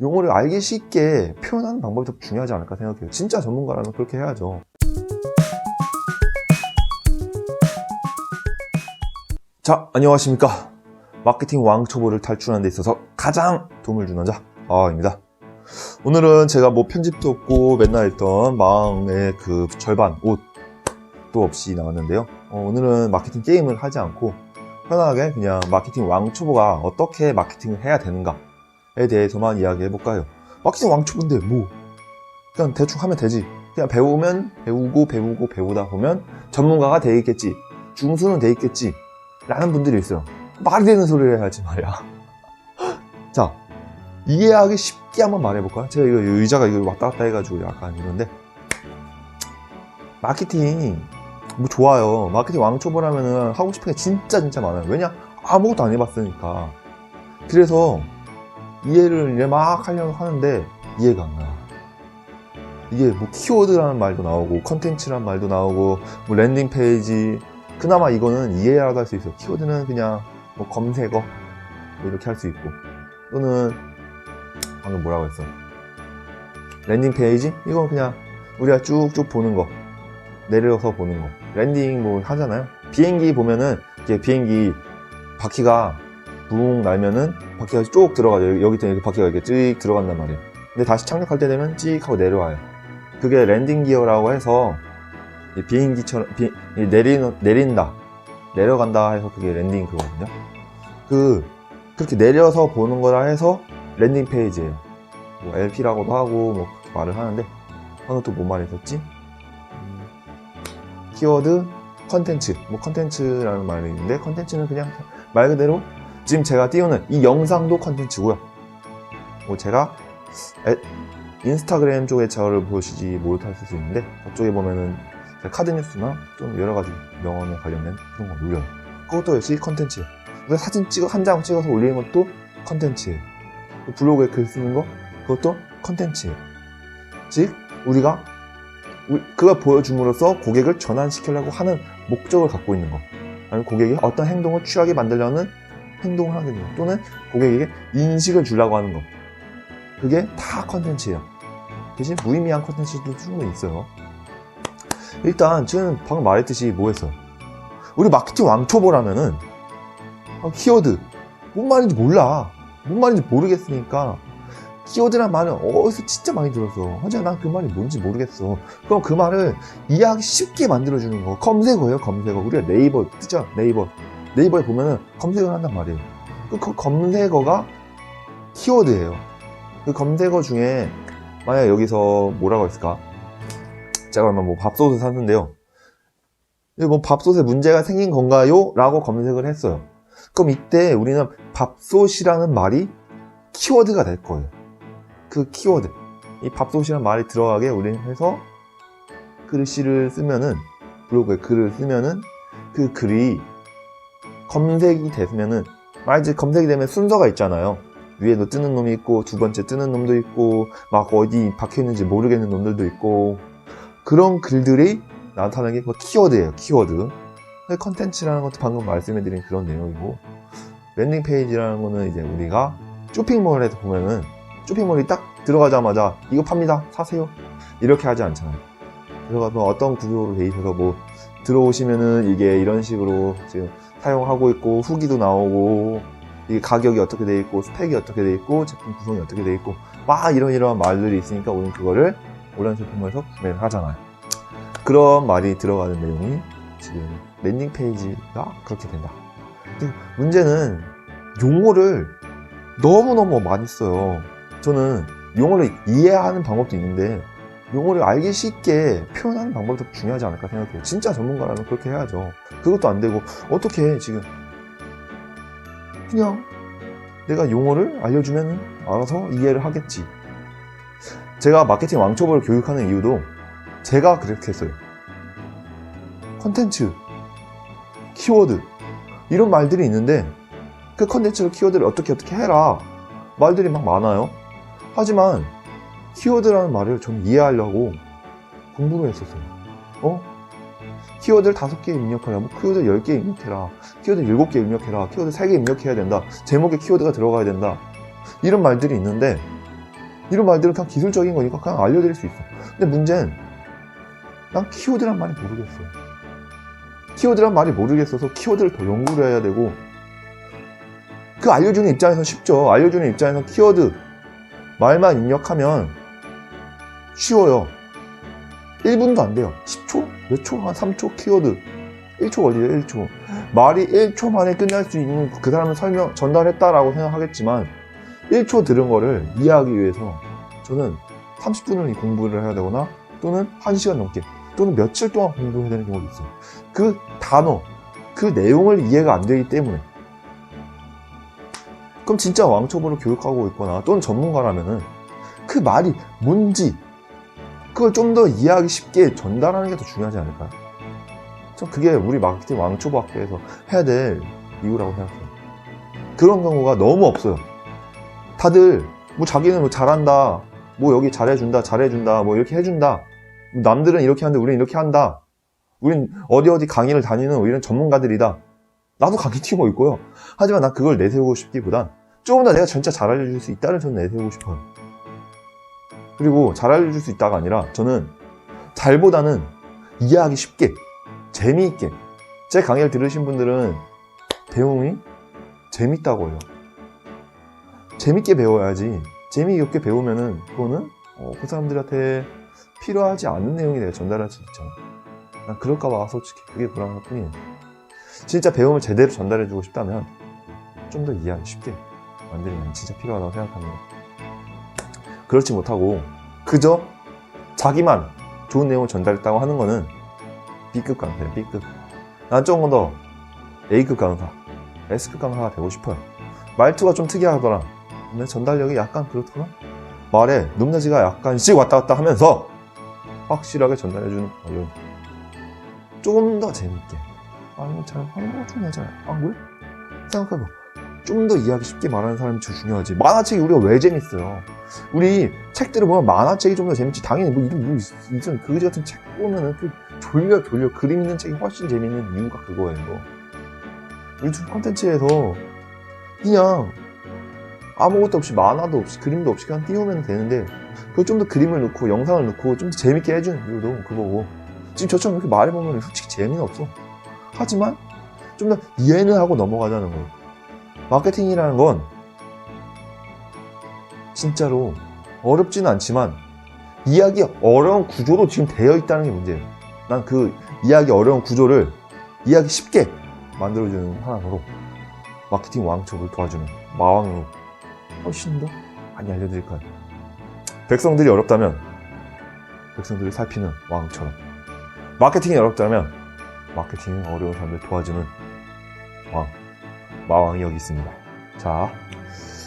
용어를 알기 쉽게 표현하는 방법이 더 중요하지 않을까 생각해요. 진짜 전문가라면 그렇게 해야죠. 자, 안녕하십니까. 마케팅 왕초보를 탈출하는 데 있어서 가장 도움을 주는 자, 아입니다. 오늘은 제가 뭐 편집도 없고 맨날 했던 마음의 그 절반, 옷도 없이 나왔는데요. 어, 오늘은 마케팅 게임을 하지 않고 편하게 그냥 마케팅 왕초보가 어떻게 마케팅을 해야 되는가에 대해서만 이야기해 볼까요? 마케팅 왕초보인데 뭐 그냥 대충 하면 되지. 그냥 배우면 배우고 배우고 배우다 보면 전문가가 돼 있겠지. 중수는 돼 있겠지. 라는 분들이 있어요. 말이 되는 소리를 해야지 말이야. 자, 이해하기 쉽게 한번 말해볼까요? 제가 이거 의자가 이거 왔다 갔다 해가지고 약간 이런데 마케팅 뭐 좋아요. 마케팅 왕초보라면은 하고 싶은 게 진짜 진짜 많아요. 왜냐 아무것도 안 해봤으니까. 그래서 이해를 이제 막 하려고 하는데 이해가 안 가. 이게 뭐 키워드라는 말도 나오고 컨텐츠라는 말도 나오고 뭐 랜딩 페이지 그나마 이거는 이해라도 할수 있어. 키워드는 그냥 뭐 검색어 뭐 이렇게 할 수 있고 또는 방금 뭐라고 했어? 랜딩 페이지? 이건 그냥 우리가 쭉쭉 보는 거 내려서 보는 거 랜딩 뭐 하잖아요. 비행기 보면은 이게 비행기 바퀴가 붕 날면은 바퀴가 쭉 들어가죠. 여기 때문에 바퀴가 이렇게 쭉 들어간단 말이에요. 근데 다시 착륙할 때 되면 찍 하고 내려와요. 그게 랜딩 기어라고 해서 이 비행기처럼 비, 이 내리, 내린다 내려간다 해서 그게 랜딩 그거거든요 그 그렇게 내려서 보는 거라 해서 랜딩 페이지예요 뭐 LP라고도 하고 뭐 말을 하는데 방금 또뭐 말했었지 음, 키워드 컨텐츠 뭐 컨텐츠라는 말이 있는데 컨텐츠는 그냥 말 그대로 지금 제가 띄우는 이 영상도 컨텐츠고요 뭐 제가 에- 인스타그램 쪽에 저를 보시지 못하실 수 있는데 그쪽에 보면은 카드 뉴스나 좀 여러 가지 명언에 관련된 그런 거 올려요. 그것도 역시 컨텐츠예요. 사진 찍어 한 장 찍어서 올리는 것도 컨텐츠예요. 또 블로그에 글 쓰는 거 그것도 컨텐츠예요. 즉 우리가 우- 그걸 보여줌으로써 고객을 전환시키려고 하는 목적을 갖고 있는 거 아니면 고객이 어떤 행동을 취하게 만들려는 행동을 하게 거 또는 고객에게 인식을 주려고 하는 거 그게 다 컨텐츠예요. 대신 무의미한 컨텐츠도 충분히 있어요. 일단 지금 방금 말했듯이 뭐 했어요? 우리 마케팅 왕초보라면은 아, 키워드 뭔 말인지 몰라. 뭔 말인지 모르겠으니까 키워드란 말은 어디서 진짜 많이 들었어. 하지만 난 그 말이 뭔지 모르겠어. 그럼 그 말을 이해하기 쉽게 만들어주는 거. 검색어예요, 검색어. 우리가 네이버 뜨죠? 네이버. 네이버에 보면은 검색을 한단 말이에요. 그, 그 검색어가 키워드예요. 그 검색어 중에 만약 여기서 뭐라고 했을까? 제가 얼마 뭐 밥솥을 샀는데요. 뭐 밥솥에 문제가 생긴 건가요? 라고 검색을 했어요. 그럼 이때 우리는 밥솥이라는 말이 키워드가 될 거예요. 그 키워드. 이 밥솥이라는 말이 들어가게 우리는 해서 글씨를 쓰면은, 블로그에 글을 쓰면은 그 글이 검색이 됐으면은, 말이지 검색이 되면 순서가 있잖아요. 위에도 뜨는 놈이 있고, 두 번째 뜨는 놈도 있고, 막 어디 박혀 있는지 모르겠는 놈들도 있고, 그런 글들이 나타나는 게그 키워드예요. 키워드. 컨텐츠라는 것도 방금 말씀해드린 그런 내용이고 랜딩 페이지라는 거는 이제 우리가 쇼핑몰에서 보면은 쇼핑몰이 딱 들어가자마자 이거 팝니다. 사세요. 이렇게 하지 않잖아요. 들어가서 어떤 구조로 돼 있어서 뭐 들어오시면은 이게 이런 식으로 지금 사용하고 있고 후기도 나오고 이게 가격이 어떻게 돼 있고 스펙이 어떻게 돼 있고 제품 구성이 어떻게 돼 있고 막 이런 이런 말들이 있으니까 우리는 그거를 온라인 쇼핑몰에서 구매를 하잖아요. 그런 말이 들어가는 내용이 지금 랜딩 페이지가 그렇게 된다. 문제는 용어를 너무너무 많이 써요. 저는 용어를 이해하는 방법도 있는데 용어를 알기 쉽게 표현하는 방법이 더 중요하지 않을까 생각해요. 진짜 전문가라면 그렇게 해야죠. 그것도 안 되고 어떻게 해, 지금 그냥 내가 용어를 알려주면 알아서 이해를 하겠지. 제가 마케팅 왕초보를 교육하는 이유도 제가 그렇게 했어요. 컨텐츠, 키워드, 이런 말들이 있는데 그 컨텐츠를 키워드를 어떻게 어떻게 해라 말들이 막 많아요. 하지만 키워드라는 말을 좀 이해하려고 공부를 했었어요. 어? 키워드를 다섯 개 입력하라. 뭐 키워드 열개 입력해라. 키워드 일곱 개 입력해라. 키워드 세개 입력해야 된다. 제목에 키워드가 들어가야 된다. 이런 말들이 있는데 이런 말들은 그냥 기술적인 거니까 그냥 알려드릴 수 있어. 근데 문제는 난 키워드란 말이 모르겠어요. 키워드란 말이 모르겠어서 키워드를 더 연구를 해야 되고 그 알려주는 입장에서 쉽죠. 알려주는 입장에서 키워드 말만 입력하면 쉬워요. 1분도 안 돼요. 10초? 몇 초? 한 3초 키워드. 1초 걸리죠, 1초. 말이 1초 만에 끝날 수 있는 그 사람은 설명, 전달했다라고 생각하겠지만 1초 들은 거를 이해하기 위해서 저는 30분을 공부를 해야 되거나 또는 1시간 넘게 또는 며칠 동안 공부해야 되는 경우도 있어요. 그 단어, 그 내용을 이해가 안 되기 때문에 그럼 진짜 왕초보를 교육하고 있거나 또는 전문가라면은 그 말이 뭔지 그걸 좀 더 이해하기 쉽게 전달하는 게 더 중요하지 않을까요? 전 그게 우리 마케팅 왕초보 학교에서 해야 될 이유라고 생각해요. 그런 경우가 너무 없어요. 다들 뭐 자기는 뭐 잘한다, 뭐 여기 잘해준다, 잘해준다, 뭐 이렇게 해준다. 남들은 이렇게 하는데 우리는 이렇게 한다. 우린 어디 어디 강의를 다니는 우리는 전문가들이다. 나도 강의 튀고 있고요. 하지만 난 그걸 내세우고 싶기보단 조금 더 내가 진짜 잘 알려줄 수 있다를 저는 내세우고 싶어요. 그리고 잘 알려줄 수 있다가 아니라 저는 잘보다는 이해하기 쉽게, 재미있게. 제 강의를 들으신 분들은 배움이 재밌다고 해요. 재밌게 배워야지. 재미있게 배우면은 그거는 어, 그 사람들한테 필요하지 않은 내용이 내가 전달할 수 있잖아. 난 그럴까봐 솔직히 그게 불안할 뿐이에요. 진짜 배움을 제대로 전달해주고 싶다면 좀 더 이해하기 쉽게 만들면 난 진짜 필요하다고 생각합니다. 그렇지 못하고 그저 자기만 좋은 내용을 전달했다고 하는 거는 B급 강사예요, B급. 난 조금 더 A급 강사, S급 강사가 되고 싶어요. 말투가 좀 특이하더라. 근데 전달력이 약간 그렇더라. 말에 높낮이가 약간씩 왔다 갔다 하면서 확실하게 전달해주는 이런 조금 더 재밌게. 아, 이거 잘 하는 것 같은데, 잘. 아, 왜? 생각해봐. 좀 더 이해하기 쉽게 말하는 사람이 제일 중요하지. 만화책이 우리가 왜 재밌어요? 우리 책들을 보면 만화책이 좀 더 재밌지. 당연히 뭐, 뭐, 이런 그지 같은 책 보면은 그 졸려, 졸려. 그림 있는 책이 훨씬 재밌는 이유가 그거예요. 유튜브 콘텐츠에서 그냥 아무것도 없이 만화도 없이 그림도 없이 그냥 띄우면 되는데 그걸 좀 더 그림을 넣고 영상을 넣고 좀 더 재밌게 해주는 이유도 그거고 지금 저처럼 이렇게 말해보면 솔직히 재미는 없어 하지만 좀 더 이해는 하고 넘어가자는 거예요 마케팅이라는 건 진짜로 어렵지는 않지만 이해하기 어려운 구조로 지금 되어 있다는 게 문제예요 난 그 이해하기 어려운 구조를 이해하기 쉽게 만들어주는 하나로 마케팅 왕초를 도와주는 마왕으로 훨씬 더 많이 알려드릴 거예요. 백성들이 어렵다면 백성들을 살피는 왕처럼 마케팅이 어렵다면 마케팅이 어려운 사람들 도와주는 왕 마왕이 여기 있습니다. 자,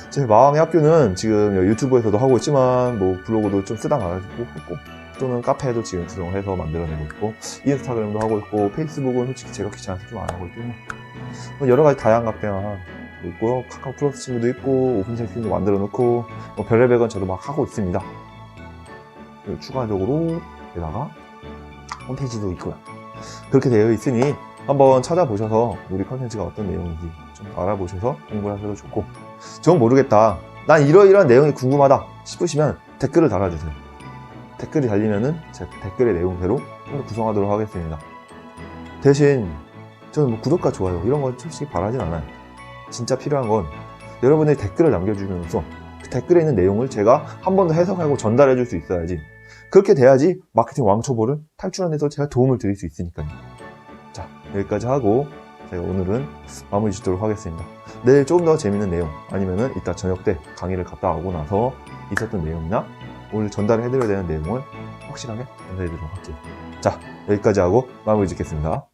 제 마왕의 학교는 지금 유튜브에서도 하고 있지만 뭐 블로그도 좀 쓰다 말아주고 있고 또는 카페도 지금 구성을 해서 만들어내고 있고 인스타그램도 하고 있고 페이스북은 솔직히 제가 귀찮아서 좀 안 하고 있고 뭐 여러 가지 다양한 카페가 있고요 카카오 플러스 친구도 있고 오픈 채팅도 만들어 놓고 뭐 별의별 건 저도 막 하고 있습니다. 추가적으로 게다가 홈페이지도 있고요. 그렇게 되어 있으니 한번 찾아보셔서 우리 컨텐츠가 어떤 내용인지 좀 알아보셔서 공부를 하셔도 좋고 전 모르겠다 난 이러이러한 내용이 궁금하다 싶으시면 댓글을 달아주세요 댓글이 달리면은 제 댓글의 내용대로 좀 더 구성하도록 하겠습니다. 대신 저는 뭐 구독과 좋아요 이런 건 솔직히 바라진 않아요. 진짜 필요한 건 여러분의 댓글을 남겨주면서 그 댓글에 있는 내용을 제가 한 번 더 해석하고 전달해 줄 수 있어야지. 그렇게 돼야지 마케팅 왕초보를 탈출하는 데서 제가 도움을 드릴 수 있으니까요. 자, 여기까지 하고 제가 오늘은 마무리 짓도록 하겠습니다. 내일 조금 더 재밌는 내용 아니면은 이따 저녁 때 강의를 갔다 오고 나서 있었던 내용이나 오늘 전달해드려야 되는 내용을 확실하게 전달해드리도록 할게요. 자, 여기까지 하고 마무리 짓겠습니다.